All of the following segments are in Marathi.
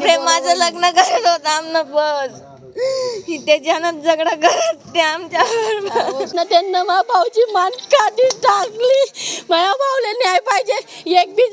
प्रेमाचं लग्न करत होता आमनं बस. त्याच्यानं झगडा करत ते आमच्यावर ना त्यांना मा भाऊची मान काढी टाकली. माझ्या भाऊला न्याय पाहिजे. एक बी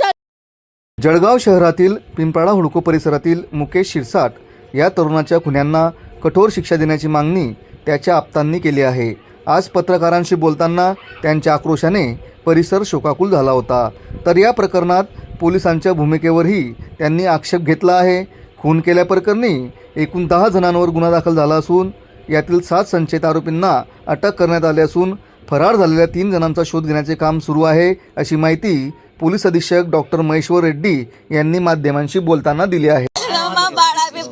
जळगाव शहरातील पिंपळा हुडको परिसरातील मुकेश शिरसाट या तरुणाच्या खुन्यांना कठोर शिक्षा देण्याची मागणी त्याच्या आप्तांनी केली आहे. आज पत्रकारांशी बोलताना त्यांच्या आक्रोशाने परिसर शोकाकुल झाला होता. तर या प्रकरणात पोलिसांच्या भूमिकेवरही त्यांनी आक्षेप घेतला आहे. खून केल्याप्रकरणी एकूण दहा जणांवर गुन्हा दाखल झाला असून यातील सात संशयित आरोपींना अटक करण्यात आली असून फरार झालेल्या तीन जणांचा शोध घेण्याचे काम सुरू आहे अशी माहिती पोलीस अधीक्षक डॉक्टर महेश्वर रेड्डी यांनी माध्यमांशी बोलताना दिली आहे.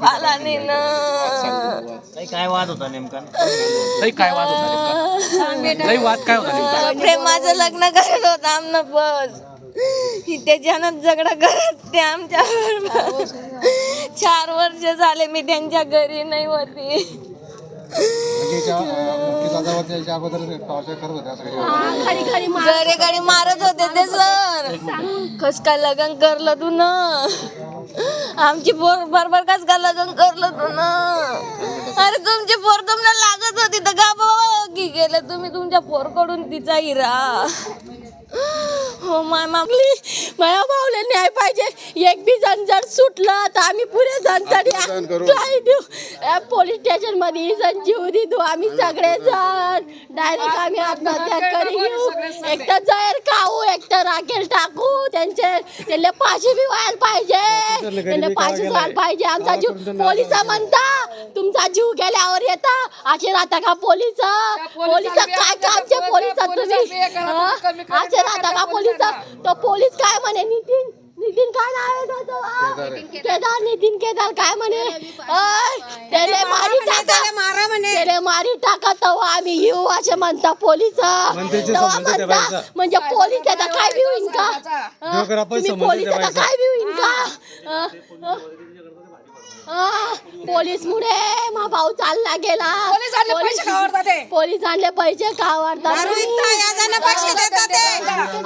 पाला नाही ना. काय वाद होता नेमका? काय वाद होता नेमका? वाद काय होता नेमका? प्रेमाचं लग्न करत होता आमनं बस. त्याच्यानं झगडा करत ते आमच्यावर. चार वर्ष झाले मी त्यांच्या घरी नाही होती. खाली खाली मा- घरी घरी मारत होते ते सर कस काय लग्न करलं तू ना? आमची पोर बरोबर काच का लग्न करलं तू ना. अरे तुमची पोर तुम्हाला लागत होती तर का हो, की गेलं तुम्ही तुमच्या पोरकडून तिचा हिरा हो माय मागली. माझ्या भाऊला न्याय पाहिजे. एक बी जण जर सुटलं तर आम्ही पुढे जण तरी काय देऊ? या पोलीस स्टेशनमध्ये जण जीव देतो आम्ही सगळे जण. डायरेक्ट आम्ही आत्महत्या करी घेऊ एक तर जैर खाऊ एक तर राखेल टाकू. त्यांचे त्यांना फाशी बी व्हायला पाहिजे. त्यांना फाशी व्हायला पाहिजे. आमचा जीव पोलीस म्हणता तुमचा जीव गेल्यावर येता. असे राहता का पोलीस? पोलीस काय कामचे पोलीस तुम्ही? हं? असे राहता का पोलीस तो पोलीस काय म्हणे? नितीन नितीन काय नाव आहे त्याचं? आ? केदार नितीन केदार काय म्हणे? त्याले मारी टाका. त्याले मारी टाका तेव्हा आम्ही येऊ असे म्हणता पोलीस. तेव्हा म्हणता म्हणजे पोलीस काय बी होईन का? तुम्ही पोलीस काय बी होईन का पोलीस मुळे मा भाऊ चालला गेला. पोलीस आणले पैसे पोलीस आणले पैसे कावरतात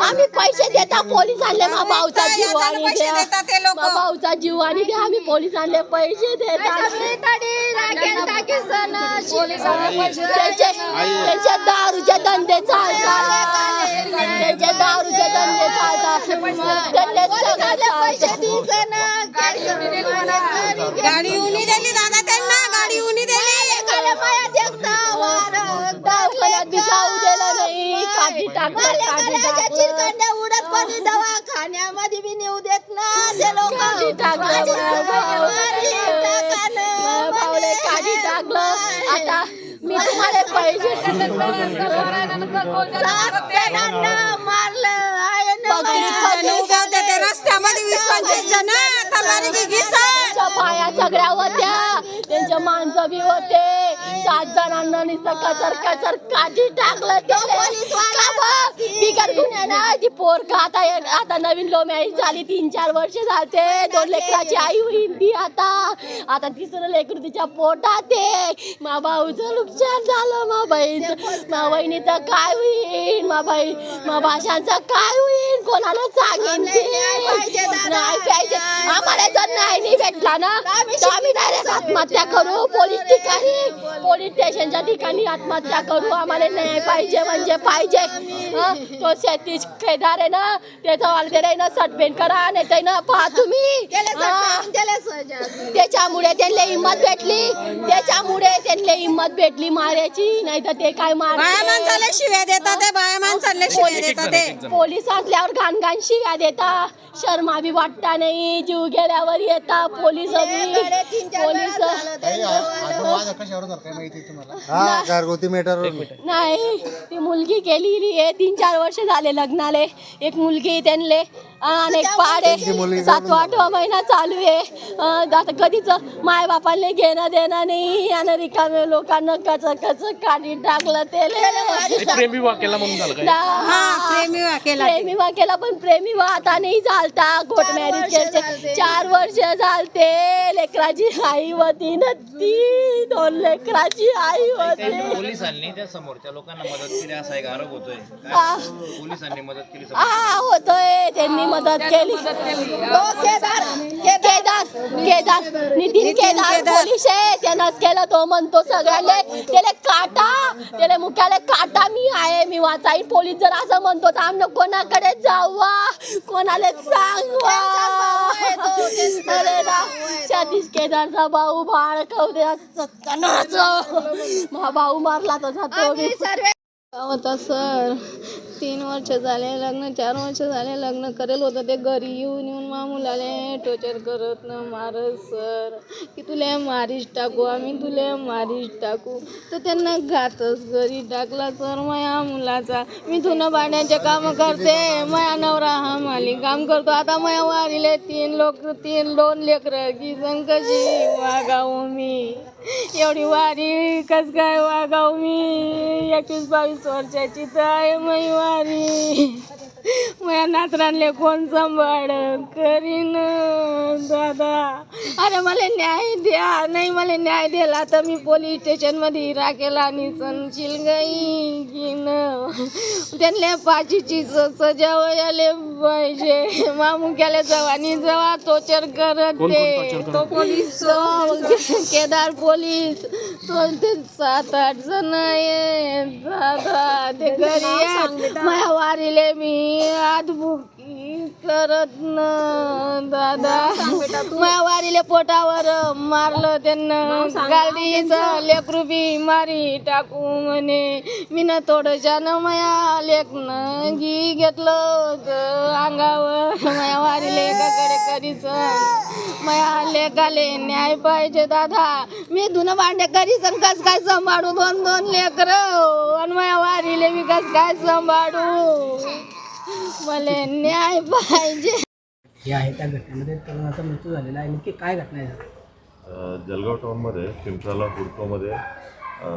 आम्ही पैसे देता पोलीस आणले मा भाऊचा जीव आणि मा भाऊचा जीव आणि द्या आम्ही पोलीस आणले पैसे देतात. त्याचे त्याचे दारूचे धंदे चालतात. त्याचे दारूचे धंदे चालतात. त्यांना सगळं चालतं. गाडी उनी दिली दादा त्यांना गाडी उनी दिली. दवाखान्यात बी जाऊ दिलं नाही काठी टाकलं काठी टाकलं उडत कोणी दवाखान्यामध्ये बी नेऊ देत ना ते लोक काठी टाकलं भाऊले काठी टाकलं आता मी तुम्हाला पैसे मारलं. बकरी खाल्ली. होते ते रस्त्यामध्ये वीस पंचवीस जण तलवारी घिसा त्यांच्या बाया सगळ्या होत्या. त्यांच्या माणसं बी होते. सात जणांना नुसतं कचर कचर काठी टाकलं बा? बिगर गुन्ह्यानं ती पोर का आता आता नवीन लोम्याई झाली. तीन चार वर्ष झालते. दोन लेकराची आई होईल ती आता. आता तिसरं लेकरू तिच्या पोटात आहे. मा भाऊचं नुकसान झालं मा बहीणचं. मा बहिणीचं काय होईल मा बाई मा भाषांचं काय होईल कोणाला सांगेन? ते? नाही पाहिजे आम्हाला जर नाही नाही भेटला ना तर आम्ही डायरेक्ट आत्महत्या करू. पोलीस ठिकाणी पोलीस स्टेशनच्या ठिकाणी आत्महत्या करू. आम्हाला न्याय पाहिजे म्हणजे पाहिजे. हं? तो शेतीच खेदार आहे ना त्याचा वालदेर आहे ना सटपेन करा नाही तर ना पहा तुम्ही. हं? त्याच्यामुळे त्यांना हिंमत भेटली. त्याच्यामुळे त्यांना हिंमत भेटली मारायची. नाही तर ते काय मार बाया माणसाला शिव्या देतात ते बाया माणसाला शिव्या देतात ते. पोलीस असल्यावर घाण घाण शिव्या देता शर्मा बी वाटता नाही जीव गेल्यावर येता पोलीस पोलीस हा घरगुती मॅटर नाही ती मुलगी गेलेली आहे तीन चार वर्ष झाले लग्नाले. एक मुलगी त्यांले आणि एक पाडे. सातवा आठवा महिना चालू आहे. अं, आता कधीच? माय बापाला घेणं देणं नाही आणि रिकामे लोकांना कच कच काढी टाकलं ते एक प्रेम विवाह केला म्हणून झालं काय? प्रेमी केला प्रेमी वा केला पण प्रेमी वा आता नाही चालता कोर्ट मॅरेज केले चार वर्ष झालते. लेकराची आई होती ना ती. दोन लेकराची आई होती. पोलिसांनी त्या समोरच्या लोकांना मदत केली असा एक आरोप होतोय. काय? हा. पोलिसांनी मदत केली हा होतोय. त्यांनी मदत केली. केदार. केदार. केदार. नितीन केदार. पोलीस आहे. त्यानंच केलं तो म्हणतो सगळ्याले. त्याला काटा. त्याला मुख्याला काटा मी आहे मी वाचाईन पोलीस जर असं म्हणतो तर आम्ही कोणाकडे जावा? कोणाला सांगवा अरे ना सतीश केदारचा भाऊ बाळ मा भाऊ मारला तर जातो. मी होता सर? तीन वर्ष झाले लग्न चार वर्ष झाले लग्न करेल होतं ते घरी येऊन येऊन मा मुलाले टोचर करत न मारत सर की तुला मारीच टाकू आम्ही तुला मारीच टाकू. तर त्यांना घातच घरी टाकला सर माया मुलाचा. मी धुणं पाण्याचे काम करते. माया नवरा हा माली काम करतो. आता माया वारीले तीन लोक तीन दोन लेकरं. की जण कशी वागाव मी. एवढी वारी कस काय वागाव मी? एकवीस बावीस वर्षाची तर आहे मै वारी. माझ्या नातरांले कोण सांभाळ करीन दादा? अरे मला न्याय द्या. नाही मला न्याय दिला तर मी पोलीस स्टेशनमध्ये राखेला आणि संशील गाई घेईन. त्यांना पाचीची स- सजा वयाले पाहिजे मामुक्याला जवानी जवा टोचर करत. ते तो पोलीस तो केदार पोलीस तो ते सात आठ जण आहे दादा ते घरी. माझ्या वारीले मी आदबुकी करत न दादा. माझ्या वारीले पोटावर मारलं त्यांना. गाडीचं लेकरू बी मारी टाकू म्हणे. मी न थोडंसं माया लेखनं घी घेतलं होतं अंगावर. माया वारीले एकाकडे करीच माया लेकाले न्याय पाहिजे दादा. मी धुणं भांडे करीच कस काय सांभाळू दोन दोन लेकर? आणि माया वारीले मी कस काय सांभाळू? मला न्याय पाहिजे. हे आहे त्या घटनेमध्ये तरुणाचा मृत्यू झालेला आहे. नक्की काय घटना आहे? अ, जळगाव टाऊनमध्ये पिंपराला हुडकोमध्ये अ,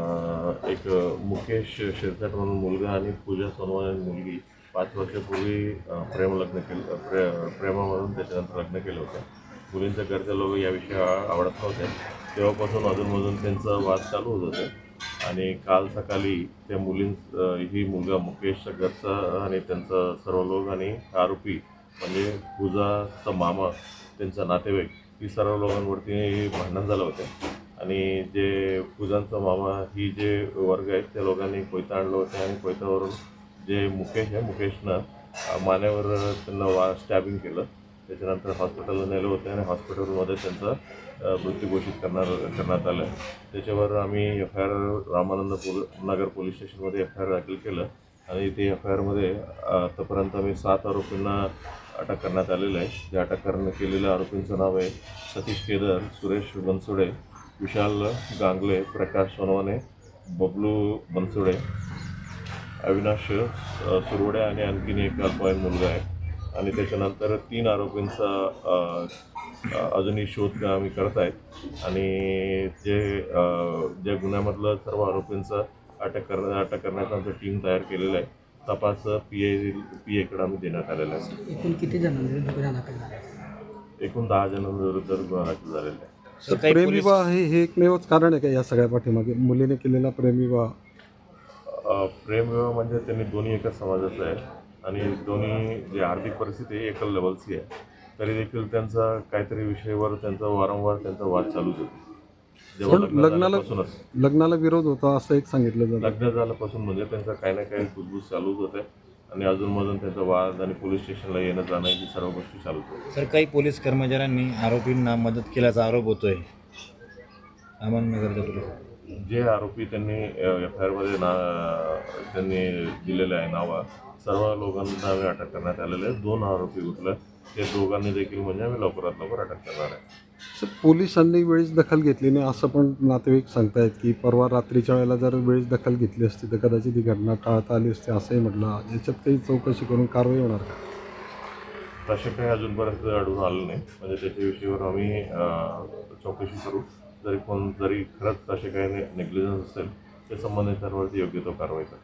एक मुकेश शिरसाट म्हणून मुलगा आणि पूजा सोनवाने मुलगी पाच वर्षापूर्वी अ, प्रेमलग्न केलं प्रे प्रेमामधून त्याच्यानंतर लग्न केलं होतं. मुलींच्या घरचे लोक याविषयी आ- आवडत नव्हते. तेव्हापासून अधूनमधून त्यांचं वाद चालू होत होते. आणि काल सकाळी त्या मुलीं ही मुलगा मुकेशच्या घरचा आणि त्यांचा सर्व लोक आणि आरोपी म्हणजे पूजाचा मामा त्यांचा नातेवाईक ही सर्व लोकांवरती भांडण झालं होतं. आणि जे पूजांचा मामा ही जे वर्ग आहेत त्या लोकांनी कोयता आणलं होतं आणि कोयतावरून जे मुकेश आहे मुकेशनं मान्यावर मानेवर त्यांना वा स्टॅबिंग केलं. त्याच्यानंतर हॉस्पिटलला नेलं होतं आणि हॉस्पिटलमध्ये त्यांचा मृत्यू घोषित करणार करण्यात आलं. त्याच्यावर आम्ही F I R Ramanand Pol Nagar police स्टेशनमध्ये एफ आय आर दाखल केलं आणि ते एफ आय आरमध्ये आतापर्यंत आम्ही सात आरोपींना अटक करण्यात आलेलं आहे. त्या अटक करणं केलेल्या आरोपींचं नाव आहे सतीश केदार सुरेश बनसोडे विशाल गांगले प्रकाश सोनवाने बबलू बनसोडे अविनाश सुरवडे आणि आणखीन एक अल्पवयीन मुलगा आहे. आणि त्याच्यानंतर तीन आरोपींचा अजूनही शोध आम्ही करत आहेत आणि जे ज्या गुन्ह्यामधलं सर्व आरोपींचा अटक कर अटक करण्याचा आमचं टीम तयार केलेलं आहे. तपास पी आय पी एकडे आम्ही देण्यात आलेला आहे. एकूण किती जणांविरुद्ध गुन्हा दाखल झाला? आहे? एकूण दहा जणांविरुद्ध गुन्हा दाखल झालेला आहे. तर काही प्रेमविवाह हे हे एकमेवच कारण आहे का या सगळ्या पाठीमागे? मुलीने केलेला प्रेमविवाह अ, प्रेमविवाह म्हणजे त्यांनी दोन्ही एकाच समाजाचं आहे. आणि दोन्ही जे आर्थिक परिस्थिती आहे एकल लेवलची आहे. तरी देखील त्यांचा काहीतरी विषयावर त्यांचा वारंवार त्यांचा वाद चालूच होतो. लग्नाला लग्नाला विरोध होता असं एक सांगितलं जातं. लग्न झाल्यापासून म्हणजे त्यांचा काही ना काही कुजबूज चालूच होते आणि अजूनमधून त्यांचा वाद आणि पोलीस स्टेशनला येणं जाणं ही सर्व गोष्टी चालूच होत्या. सर काही पोलीस कर्मचाऱ्यांनी आरोपींना मदत केल्याचा आरोप होतोय. अहमदनगरच्या पोलीस जे आरोपी त्यांनी एफ आय आरमध्ये ना त्यांनी दिलेलं आहे नावा सर्व लोकांना आम्ही अटक करण्यात आलेलं दोन आरोपी उठलं ते दोघांनी देखील म्हणजे आम्ही लवकरात लवकर अटक करणार आहे. सर, पोलिसांनी वेळेस दखल घेतली नाही असं पण नातेवाईक सांगतायत की परवा रात्रीच्या वेळेला जर वेळेस दखल घेतली असती तर कदाचित ही घटना टाळता आली असती असंही म्हटलं. याच्यात काही चौकशी करून कारवाई होणार का? तसे काही अजूनपर्यंत आढळून आलं नाही. म्हणजे त्याच्या विषयावर आम्ही अ, चौकशी करू. जरी कोण जरी खरंच तसे काही नेग्लिजन्स असेल त्या संबंधितांवरती योग्य तो कारवाई करू.